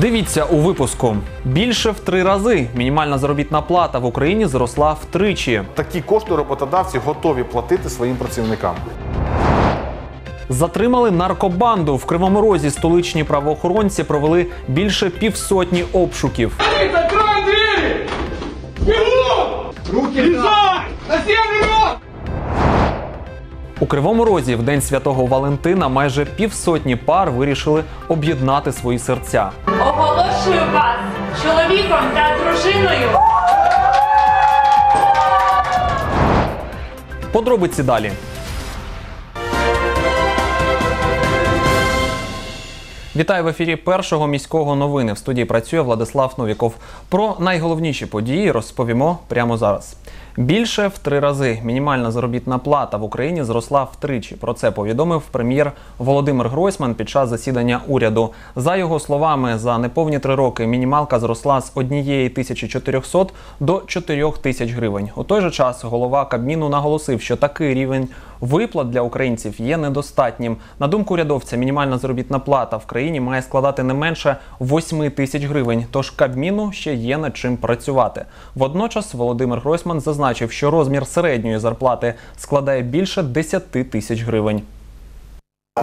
Дивіться у випуску більше в три рази. Мінімальна заробітна плата в Україні зросла втричі. Такі кошти роботодавці готові платити своїм працівникам. Затримали наркобанду в Кривому Розі. Столичні правоохоронці провели більше півсотні обшуків. Руки У Кривому Розі в день святого Валентина майже півсотні пар вирішили об'єднати свої серця. Оголошую вас чоловіком та дружиною. Подробиці далі. Вітаю в ефірі першого міського новини. В студії працює Владислав Новіков. Про найголовніші події розповімо прямо зараз. Більше в три рази мінімальна заробітна плата в Україні зросла втричі. Про це повідомив прем'єр Володимир Гройсман під час засідання уряду. За його словами, за неповні три роки мінімалка зросла з 1400 до 4000 гривень. У той же час голова Кабміну наголосив, що такий рівень виплат для українців є недостатнім. На думку урядовця, мінімальна заробітна плата в країні має складати не менше 8 тисяч гривень. Тож Кабміну ще є над чим працювати. Водночас Володимир Гройсман зазначив, що розмір середньої зарплати складає більше 10 тисяч гривень.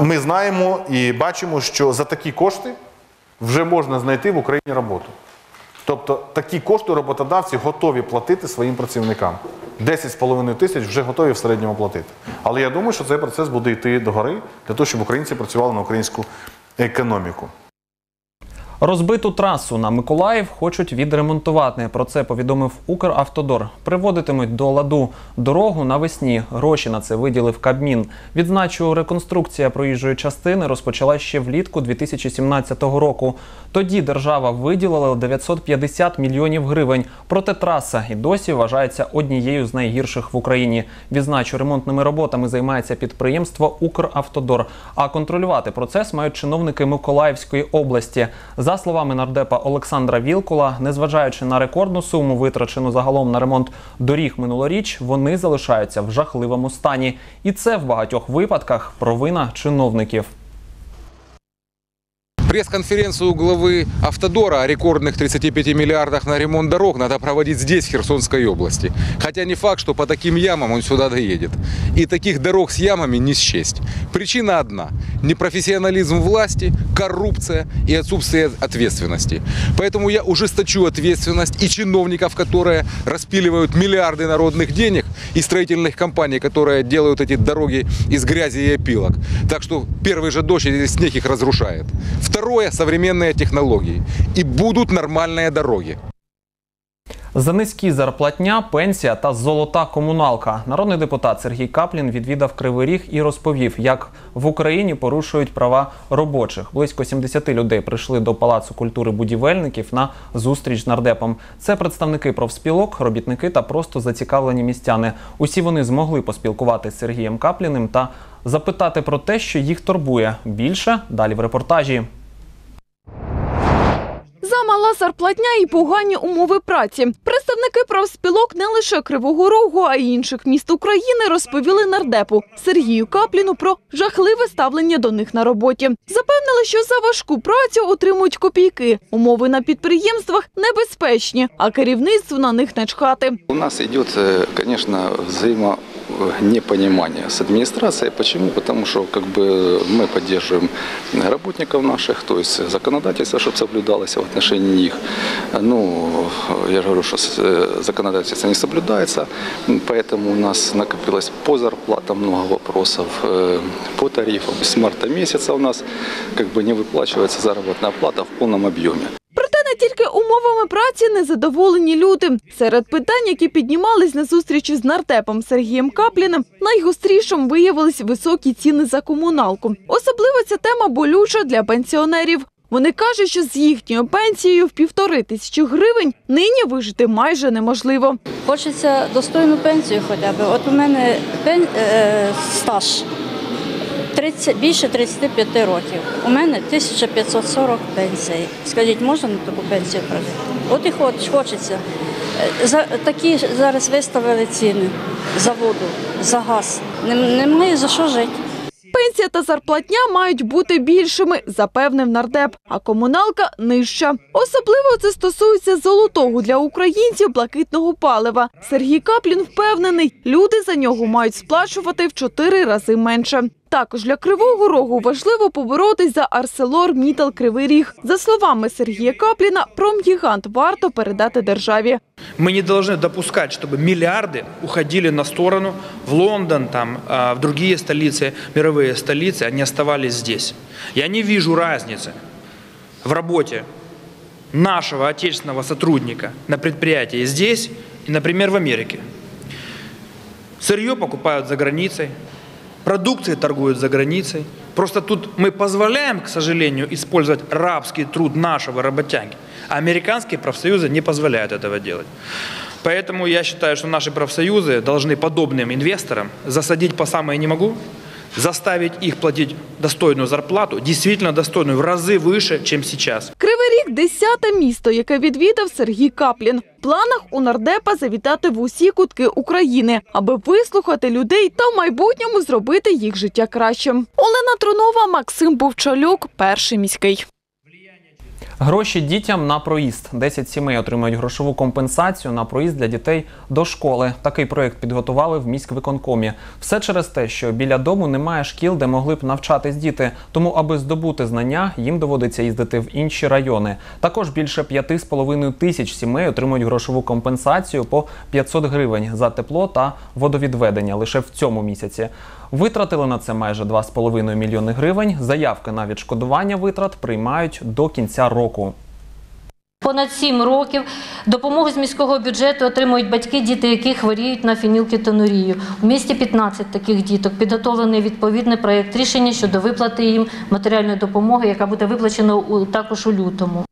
Ми знаємо і бачимо, що за такі кошти вже можна знайти в Україні роботу. Тобто такі кошти роботодавці готові платити своїм працівникам. 10,5 тисяч вже готові в середньому платити. Але я думаю, що цей процес буде йти догори для того, щоб українці працювали на українську економіку. Розбиту трасу на Миколаїв хочуть відремонтувати. Про це повідомив Укравтодор. Приводитимуть до ладу дорогу навесні. Гроші на це виділив Кабмін. Відзначу, реконструкція проїжджої частини розпочала ще влітку 2017 року. Тоді держава виділила 950 мільйонів гривень. Проте траса і досі вважається однією з найгірших в Україні. Відзначу, ремонтними роботами займається підприємство Укравтодор. А контролювати процес мають чиновники Миколаївської області. За словами нардепа Олександра Вілкула, незважаючи на рекордну суму, витрачену загалом на ремонт доріг минулоріч, вони залишаються в жахливому стані. І це в багатьох випадках провина чиновників. Пресс-конференцию главы Автодора о рекордных 35 миллиардах на ремонт дорог надо проводить здесь, в Херсонской области. Хотя не факт, что по таким ямам он сюда доедет. И таких дорог с ямами не счесть. Причина одна – непрофессионализм власти, коррупция и отсутствие ответственности. Поэтому я ужесточу ответственность и чиновников, которые распиливают миллиарды народных денег, и строительных компаний, которые делают эти дороги из грязи и опилок. Так что первый же дождь или снег их разрушает. Второе – современные технологии. И будут нормальные дороги. За низькі зарплатня, пенсія та золота комуналка. Народний депутат Сергій Каплін відвідав Кривий Ріг і розповів, як в Україні порушують права робочих. Близько 70 людей прийшли до Палацу культури будівельників на зустріч з нардепом. Це представники профспілок, робітники та просто зацікавлені містяни. Усі вони змогли поспілкуватися з Сергієм Капліним та запитати про те, що їх турбує. Більше далі в репортажі. Замала зарплатня і погані умови праці. Представники профспілок не лише Кривого Рогу, а й інших міст України розповіли нардепу Сергію Капліну про жахливе ставлення до них на роботі. Запевнили, що за важку працю отримують копійки. Умови на підприємствах небезпечні, а керівництву на них начхати. У нас идет, э, конечно, взаимонепонимание с администрацией. Почему? Потому что как бы, мы поддерживаем работников наших, то есть законодательство, чтобы соблюдалось в отношении них. Ну, я же говорю, что э, законодательство не соблюдается, поэтому у нас накопилось по зарплатам много вопросов, э, по тарифам. С марта месяца у нас как бы не выплачивается заработная плата в полном объеме. Тільки умовами праці незадоволені люди. Серед питань, які піднімались на зустрічі з нартепом Сергієм Капліним, найгострішим виявились високі ціни за комуналку. Особливо ця тема болюча для пенсіонерів. Вони кажуть, що з їхньою пенсією в півтори тисячі гривень нині вижити майже неможливо. Хочеться достойну пенсію хоча б. От у мене пен... е, стаж 30, більше 35 років. У мене 1540 пенсій. Скажіть, можна на таку пенсію прожити? От і хоч, хочеться. Е, За, такі зараз виставили ціни за воду, за газ. Нем- Немає за що жити. Пенсія та зарплатня мають бути більшими, запевнив нардеп, а комуналка нижча. Особливо це стосується золотого для українців блакитного палива. Сергій Каплін впевнений, люди за нього мають сплачувати в чотири рази менше. Також для Кривого Рогу важливо поборотись за Арселор Мітал Кривий Ріг. За словами Сергія Капліна, промгігант варто передати державі. Мы не должны допускать, чтобы миллиарды уходили на сторону в Лондон, там, а, в другие столицы, мировые столицы, они оставались здесь. Я не вижу разницы в работе нашего отечественного сотрудника на предприятии здесь и, например, в Америке. Сырье покупают за границей, продукцией торгуют за границей. Просто тут мы позволяем, к сожалению, использовать рабский труд нашего работяги, а американские профсоюзы не позволяют этого делать. Поэтому я считаю, что наши профсоюзы должны подобным инвесторам засадить по самое не могу, заставить их платить достойную зарплату, действительно достойную, в разы выше, чем сейчас. Кривий рік – десяте місто, яке відвідав Сергій Каплін. В планах у нардепа завітати в усі кутки України, аби вислухати людей та в майбутньому зробити їх життя кращим. Олена Трунова, Максим Бовчалюк, перший міський. Гроші дітям на проїзд. 10 сімей отримають грошову компенсацію на проїзд для дітей до школи. Такий проєкт підготували в міськвиконкомі. Все через те, що біля дому немає шкіл, де могли б навчатись діти. Тому, аби здобути знання, їм доводиться їздити в інші райони. Також більше 5,5 тисяч сімей отримують грошову компенсацію по 500 гривень за тепло та водовідведення лише в цьому місяці. Витратили на це майже 2,5 мільйони гривень. Заявки на відшкодування витрат приймають до кінця року. Понад сім років допомогу з міського бюджету отримують батьки, діти яких хворіють на фенілкетонурію. У місті 15 таких діток. Підготовлений відповідний проєкт рішення щодо виплати їм матеріальної допомоги, яка буде виплачена також у лютому.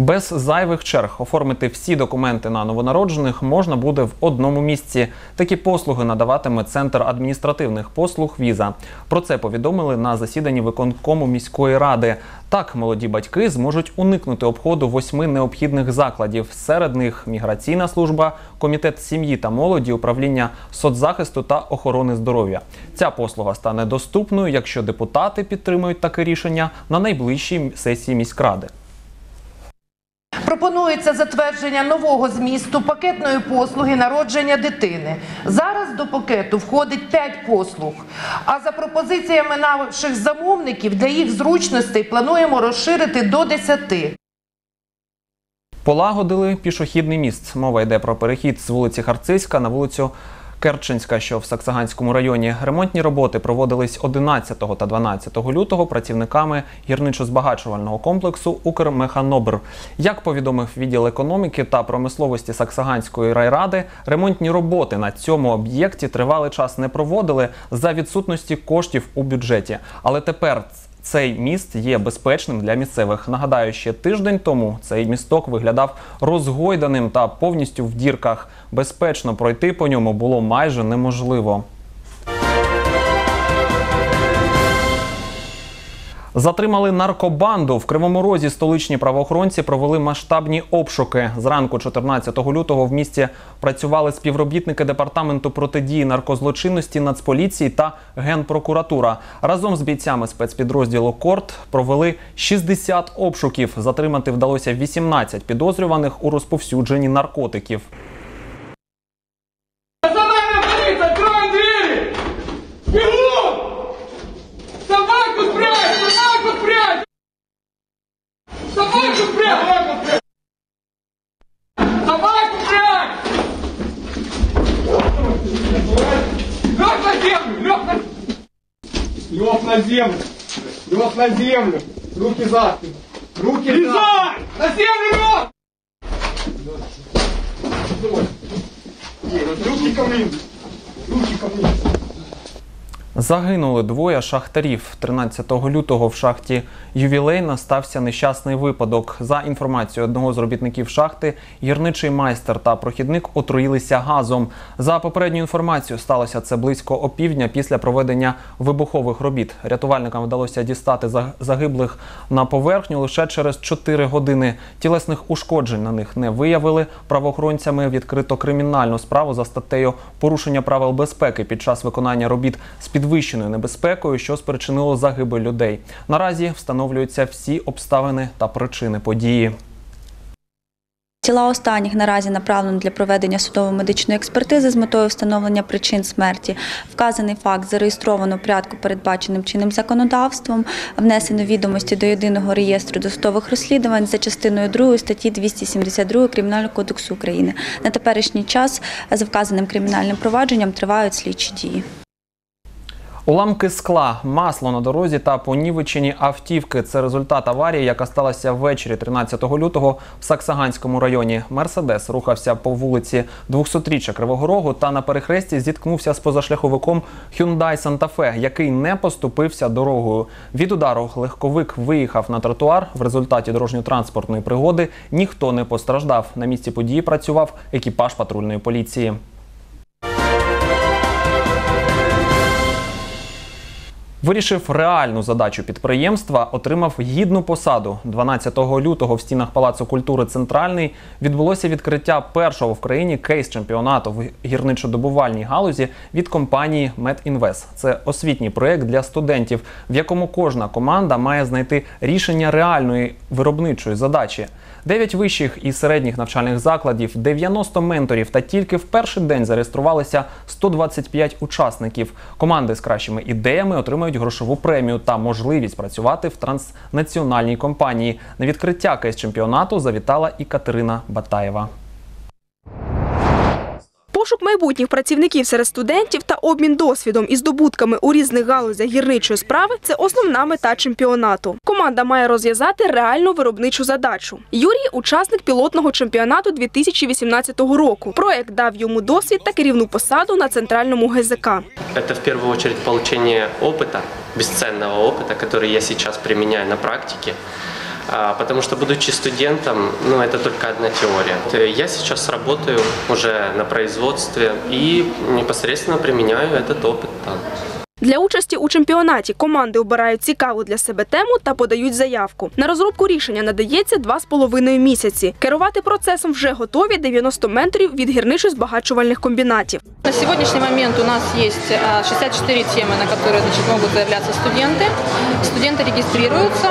Без зайвих черг оформити всі документи на новонароджених можна буде в одному місці. Такі послуги надаватиме центр адміністративних послуг Віза. Про це повідомили на засіданні виконкому міської ради. Так, молоді батьки зможуть уникнути обходу восьми необхідних закладів. Серед них міграційна служба, комітет сім'ї та молоді, управління соцзахисту та охорони здоров'я. Ця послуга стане доступною, якщо депутати підтримують таке рішення на найближчій сесії міськради. Пропонується затвердження нового змісту пакетної послуги народження дитини. Зараз до пакету входить 5 послуг. А за пропозиціями наших замовників для їх зручностей плануємо розширити до 10. Полагодили пішохідний міст. Мова йде про перехід з вулиці Харцизька на вулицю Керченська, що в Саксаганському районі. Ремонтні роботи проводились 11 та 12 лютого працівниками гірничо-збагачувального комплексу Укрмеханобр. Як повідомив відділ економіки та промисловості Саксаганської райради, ремонтні роботи на цьому об'єкті тривалий час не проводили за відсутності коштів у бюджеті. Але тепер цей міст є безпечним для місцевих. Нагадаю, ще тиждень тому цей місток виглядав розгойданим та повністю в дірках. Безпечно пройти по ньому було майже неможливо. Затримали наркобанду. В Кривому Розі столичні правоохоронці провели масштабні обшуки. Зранку 14 лютого в місті працювали співробітники департаменту протидії наркозлочинності Нацполіції та Генпрокуратура. Разом з бійцями спецпідрозділу Корт провели 60 обшуків. Затримати вдалося 18 підозрюваних у розповсюдженні наркотиків. На землю! Руки за спину! Руки Лежать! На землю! Руки ко мне! Руки ко мне! Загинули двоє шахтарів. 13 лютого в шахті Ювілейна стався нещасний випадок. За інформацією одного з робітників шахти, гірничий майстер та прохідник отруїлися газом. За попередньою інформацією, сталося це близько опівдня після проведення вибухових робіт. Рятувальникам вдалося дістати за- загиблих на поверхню лише через 4 години. Тілесних ушкоджень на них не виявили. Правоохоронцями відкрито кримінальну справу за статтею порушення правил безпеки під час виконання робіт з підвищенням підвищеною небезпекою, що спричинило загибель людей. Наразі встановлюються всі обставини та причини події. Тіла останніх наразі направлено для проведення судово-медичної експертизи з метою встановлення причин смерті. Вказаний факт зареєстровано в порядку, передбаченим чинним законодавством, внесено відомості до єдиного реєстру досудових розслідувань за частиною 2 статті 272 Кримінального кодексу України. На теперішній час за вказаним кримінальним провадженням тривають слідчі дії. Уламки скла, масло на дорозі та понівечені автівки. Це результат аварії, яка сталася ввечері 13 лютого в Саксаганському районі. Мерседес рухався по вулиці 200-річчя Кривого Рогу та на перехресті зіткнувся з позашляховиком Santa Fe, який не поступився дорогою. Від удару легковик виїхав на тротуар. В результаті дорожньо-транспортної пригоди ніхто не постраждав. На місці події працював екіпаж патрульної поліції. Вирішив реальну задачу підприємства, отримав гідну посаду. 12 лютого в стінах Палацу культури Центральний відбулося відкриття першого в країні кейс-чемпіонату в гірничодобувальній галузі від компанії «Медінвест». Це освітній проєкт для студентів, в якому кожна команда має знайти рішення реальної виробничої задачі. Дев'ять вищих і середніх навчальних закладів, 90 менторів та тільки в перший день зареєструвалися 125 учасників. Команди з кращими ідеями отримають грошову премію та можливість працювати в транснаціональній компанії. На відкриття кейс-чемпіонату завітала і Катерина Батаєва. Пошук майбутніх працівників серед студентів та обмін досвідом і здобутками у різних галузях гірничої справи це основна мета чемпіонату. Команда має розв'язати реальну виробничу задачу. Юрій учасник пілотного чемпіонату 2018 року. Проект дав йому досвід та керівну посаду на центральному ГЗК. Это в первую очередь получение опыта, бесценного опыта, который я сейчас применяю на практике. А, Потому что, будучи студентом, ну, это только одна теория. Т- Я сейчас работаю уже на производстве и непосредственно применяю этот опыт там. Для участі у чемпіонаті команди обирають цікаву для себе тему та подають заявку. На розробку рішення надається два з половиною місяці. Керувати процесом вже готові 90 менторів від гірничо-збагачувальних комбінатів. На сегодняшний момент у нас есть а, 64 темы, на которые значит, могут заявляться студенты. Студенты регистрируются.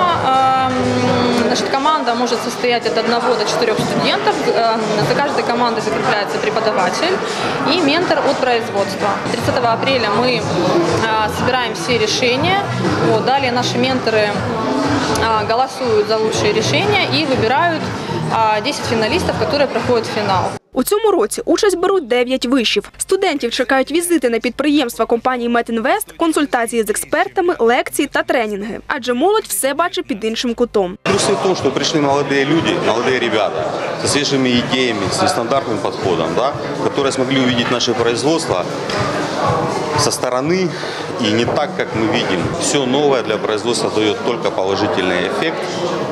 Значит, команда может состоять от одного до четырех студентов. А, За каждой командой закрепляется преподаватель и ментор от производства. 30 апреля мы а, собираем все решения. Далее наши менторы а, голосуют за лучшие решения и выбирают а, 10 финалистов, которые проходят финал. У цьому році участь беруть 9 вишів. Студентів чекають візити на підприємства компанії Метінвест, консультації з експертами, лекції та тренінги. Адже молодь все бачить під іншим кутом. Плюсы в том, что пришли молодые люди, молодые ребята Со свежими идеями, с нестандартным подходом, да, которые смогли увидеть наше производство со стороны и не так, как мы видим. Все новое для производства дает только положительный эффект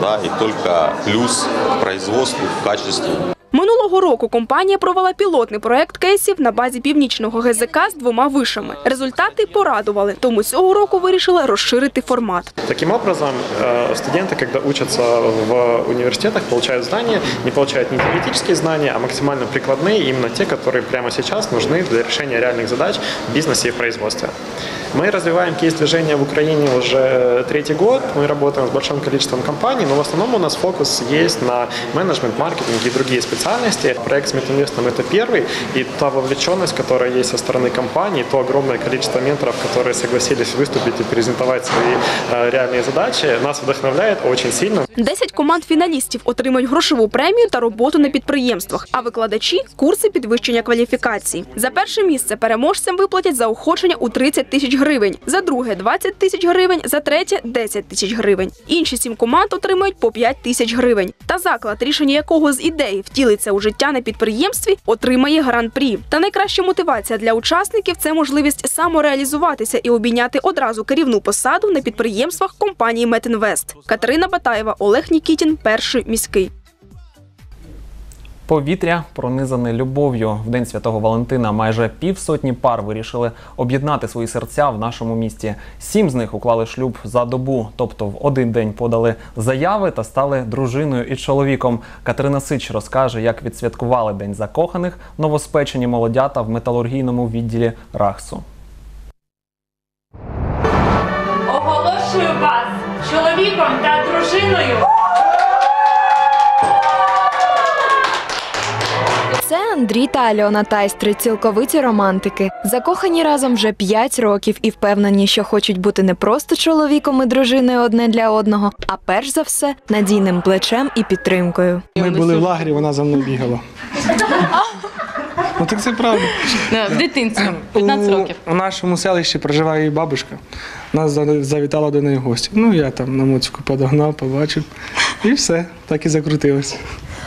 да, и только плюс к производству, к качеству. Минулого року компанія провела пілотний проект кейсів на базі північного ГЗК з двома вишами. Результати порадували, тому цього року вирішили розширити формат. Таким образом, э, студенты, когда учатся в университетах, получают знания, не получают не теоретические знания, а максимально прикладные, именно те, которые прямо сейчас нужны для решения реальных задач в бизнесе и в производстве. Мы развиваем кейс-движение в Украине уже третий год. Мы работаем с большим количеством компаний, но в основном у нас фокус есть на менеджмент, маркетинг и другие специальности. Проект с Метинвестом – это первый, и та вовлеченность, которая есть со стороны компании, то огромное количество менторов, которые согласились выступить и презентовать свои э, реальные задачи, нас вдохновляет очень сильно. 10 команд фіналістів отримають грошову премію та роботу на підприємствах, а викладачі курси підвищення кваліфікації. За перше місце переможцям виплатять заохочення у 30 тисяч гривень, за друге 20 тисяч гривень, за третє 10 тисяч гривень. Інші сім команд отримають по 5 тисяч гривень. Та заклад, рішення якого з ідеї втілиться у життя на підприємстві, отримає гран-прі. Та найкраща мотивація для учасників це можливість самореалізуватися і обійняти одразу керівну посаду на підприємствах компанії Метінвест. Катерина Батаєва, Олег Нікітін, перший міський. Повітря пронизане любов'ю. В день святого Валентина майже півсотні пар вирішили об'єднати свої серця в нашому місті. Сім з них уклали шлюб за добу, тобто в один день подали заяви та стали дружиною і чоловіком. Катерина Сич розкаже, як відсвяткували день закоханих новоспечені молодята в металургійному відділі Рахсу. Оголошую вас чоловіком та дружиною. Андрій та Альона Тайстри, цілковиті романтики. Закохані разом вже 5 років і впевнені, що хочуть бути не просто чоловіком і дружиною одне для одного, а перш за все надійним плечем і підтримкою. Ми були в лагері, вона за мною бігала. Ну так це правда. В дитинстві, 15 років. У нашому селищі проживає її бабушка. Нас завітала до неї гості. Ну я там на моцку подогнав, побачив. І все, так і закрутилось.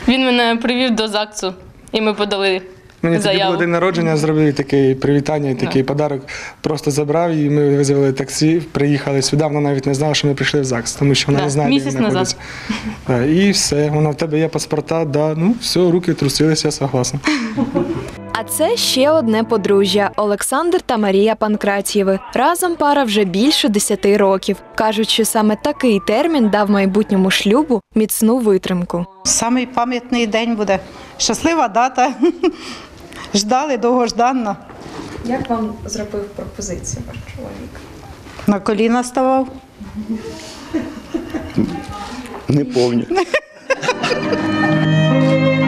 Він мене привів до ЗАГСу, і ми подали Мені тоді заяву. було день народження, зробив таке привітання і такий подарок. Просто забрав її, ми визвали таксі, приїхали сюди. Вона навіть не знала, що ми прийшли в ЗАГС, тому що вона Да, не знає, місяць де назад. Да, і все, вона в тебе є паспорта, да, ну все, руки трусилися, я согласен. А це ще одне подружжя Олександр та Марія Панкратієви. Разом пара вже більше 10 років. кажуть, що саме такий термін дав майбутньому шлюбу міцну витримку. Самий пам'ятний день буде. Щаслива дата. Ждали довгожданно. Як вам зробив пропозицію ваш чоловік? На коліна ставав. Не помню.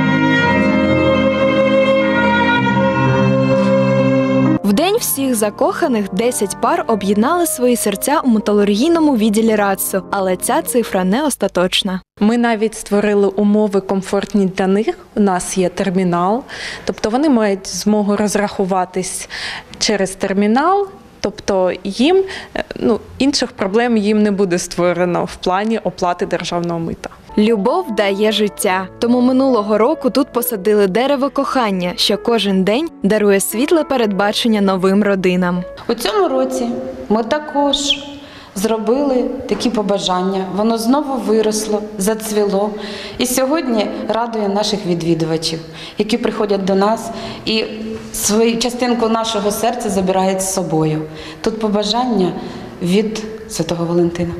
всіх закоханих 10 пар об'єднали свої серця у металургійному відділі РАЦУ, але ця цифра не остаточна. Ми навіть створили умови комфортні для них. У нас є термінал, тобто вони мають змогу розрахуватись через термінал. Тобто їм е, ну, інших проблем їм не буде створено в плані оплати державного мита. Любов дає життя. Тому минулого року тут посадили дерево кохання, що кожен день дарує світле передбачення новим родинам. У цьому році ми також зробили такі побажання. Воно знову виросло, зацвіло і сьогодні радує наших відвідувачів, які приходять до нас і свою частинку нашого серця забирають з собою. Тут побажання від Святого Валентина.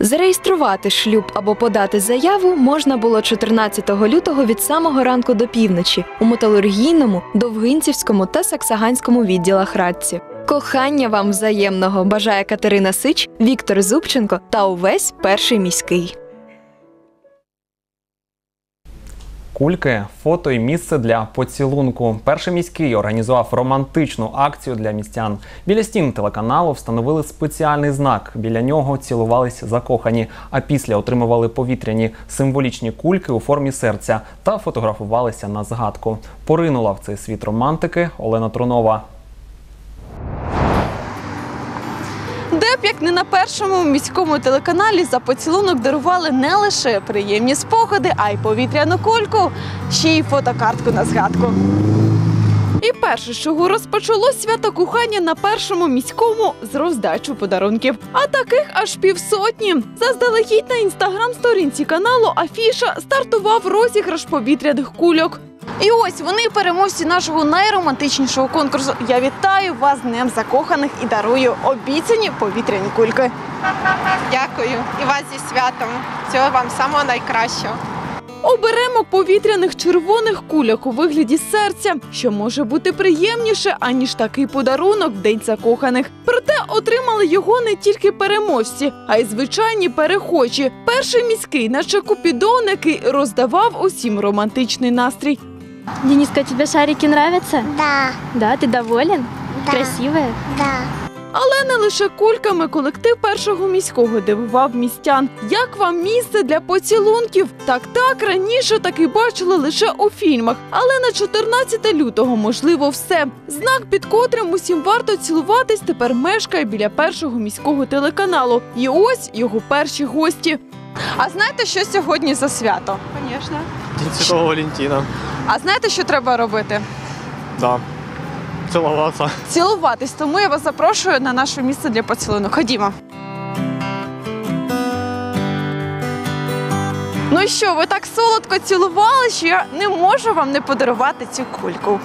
Зареєструвати шлюб або подати заяву можна було 14 лютого від самого ранку до півночі у металургійному, довгинцівському та саксаганському відділах Радці. Кохання вам взаємного бажає Катерина Сич, Віктор Зубченко та увесь перший міський. Кульки, фото і місце для поцілунку. Перший міський організував романтичну акцію для містян. Біля стін телеканалу встановили спеціальний знак. Біля нього цілувались закохані, а після отримували повітряні символічні кульки у формі серця та фотографувалися на згадку. Поринула в цей світ романтики Олена Трунова. Б як не на першому міському телеканалі за поцілунок дарували не лише приємні спогади, а й повітряну кульку, ще й фотокартку на згадку. І перше, з чого розпочалось свято кохання на першому міському з роздачу подарунків. А таких аж півсотні. Заздалегідь на інстаграм-сторінці каналу Афіша стартував розіграш повітряних кульок. І ось вони переможці нашого найромантичнішого конкурсу. Я вітаю вас з Днем закоханих і дарую обіцяні повітряні кульки. Дякую і вас зі святом. Всього вам самого найкращого. Оберемо повітряних червоних кульок у вигляді серця, що може бути приємніше, аніж такий подарунок в День закоханих. Проте отримали його не тільки переможці, а й звичайні перехочі. Перший міський, наче купідон, який роздавав усім романтичний настрій. Дениска, тебе шарики нравятся? Да. Да, ты доволен? Да. Красивая? Да. Але не лише кульками колектив першого міського дивував містян. Як вам місце для поцілунків? Так так раніше таки бачили лише у фільмах. Але на 14 лютого можливо все. Знак, під котрим усім варто цілуватись, тепер мешкає біля першого міського телеканалу. І ось його перші гості. А знаєте, що сьогодні за свято? Звісно. День Святого Валентина. А знаєте, що треба робити? Да. Цілуватися. Цілуватись, тому я вас запрошую на наше місце для поцілунок. Ходімо. Ну що, ви так солодко цілували, що я не можу вам не подарувати цю кульку.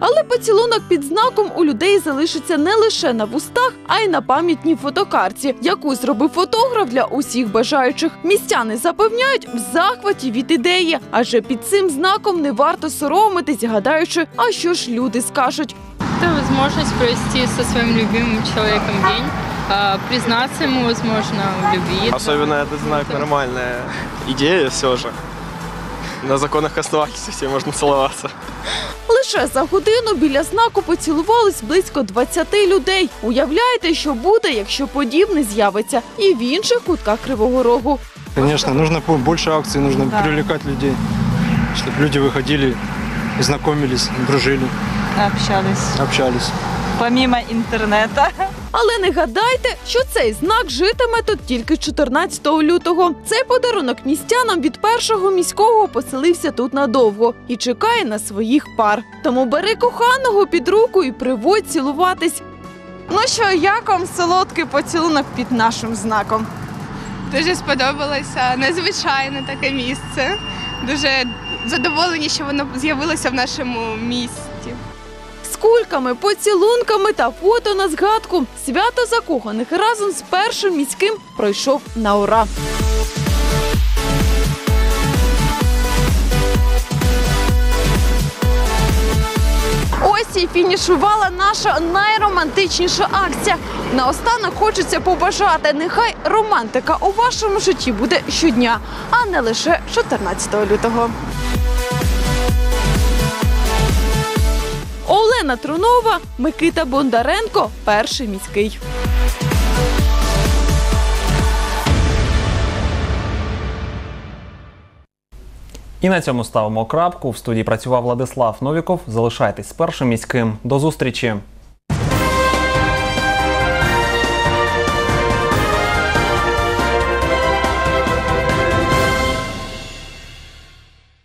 Але поцілунок під знаком у людей залишиться не лише на вустах, а й на пам'ятній фотокарті, яку зробив фотограф для усіх бажаючих. Містяни запевняють в захваті від ідеї, адже під цим знаком не варто соромитись, гадаючи, а що ж люди скажуть. Это возможность провести со своим любимым человеком день, а, признаться ему, возможно, в любви. Особенно этот знак нормальная идея все же. На законах все можно целоваться. Лише за годину біля знаку поцілувались близько 20 людей. Уявляєте, що буде, якщо подібне з'явиться і в інших кутках Кривого Рогу. Конечно, нужно по- больше акций, нужно Да. привлекать людей, чтобы люди выходили, знакомились, дружили, Общались. общались. Помимо інтернету. Але не гадайте, що цей знак житиме тут тільки 14 лютого. Цей подарунок містянам від першого міського поселився тут надовго і чекає на своїх пар. Тому бери коханого під руку і приводь цілуватись. Ну що, як вам солодкий поцілунок під нашим знаком? Дуже сподобалося незвичайне таке місце. Дуже задоволені, що воно з'явилося в нашому місті. Кульками, поцілунками та фото на згадку свято закоханих разом з першим міським пройшов на ура. Ось і фінішувала наша найромантичніша акція. Наостанок хочеться побажати, нехай романтика у вашому житті буде щодня, а не лише 14 лютого. Олена Трунова, Микита Бондаренко, перший міський. І на цьому ставимо крапку. В студії працював Владислав Новіков. Залишайтесь першим міським. До зустрічі.